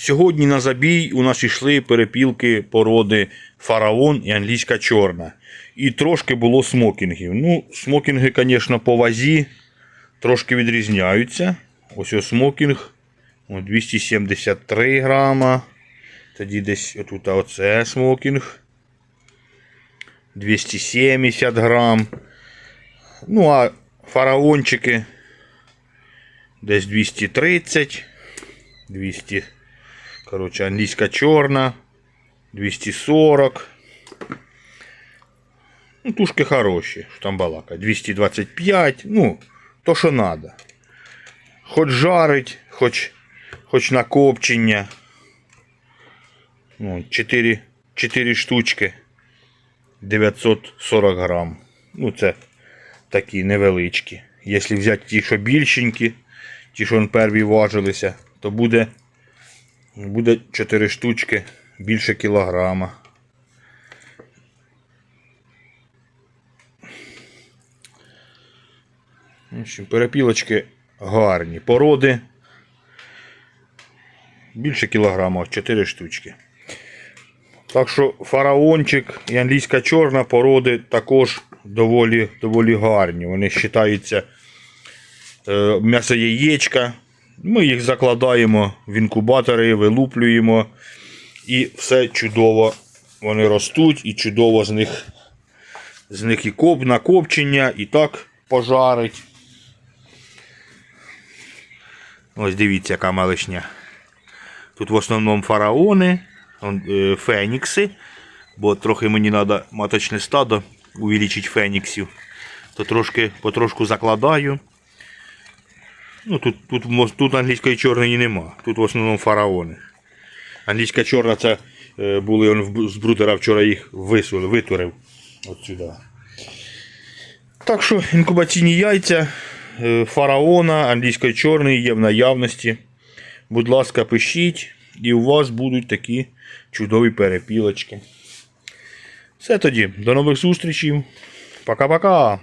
Сьогодні на забій у нас йшли перепілки породи фараон і англійська чорна. І трошки було смокінгів. Ну, смокінги, звісно, по вазі трошки відрізняються. Ось ось смокінг 273 грама. Тоді десь отут оце смокінг. 270 грам. Ну, а фараончики десь 230. 200. Коротше, англійська чорна. 240. Ну, тушки хороші, що там балака. 225. Ну, то що надо. Хоч жарить, хоч, хоч на копчення. Ну, 4, 4 штучки. 940 грам. Ну, це такі невеличкі. Якщо взяти ті, що більшенькі, ті, що перві важилися, то буде, буде 4 штучки більше кілограма. Перепілочки гарні. Породи більше кілограма, 4 штучки. Так що фараончик і англійська чорна породи також доволі, доволі гарні. Вони вважаються е, м'ясо яєчка. Ми їх закладаємо в інкубатори, вилуплюємо. І все чудово вони ростуть, і чудово з них, з них і коп, накопчення, і так пожарить. Ось дивіться, яка малишня. Тут в основному фараони, е, фенікси, бо трохи мені треба маточне стадо увеличити феніксів. То трошки потрошку закладаю. Ну, тут, тут, тут англійської чорної нема. Тут в основному фараони. Англійська чорна це е, були он з брутера вчора їх висули, витурив. От. Так що інкубаційні яйця е, фараона англійської чорної є в наявності. Будь ласка, пишіть, і у вас будуть такі чудові перепілочки. Все тоді, до нових зустрічей. Пока-пока.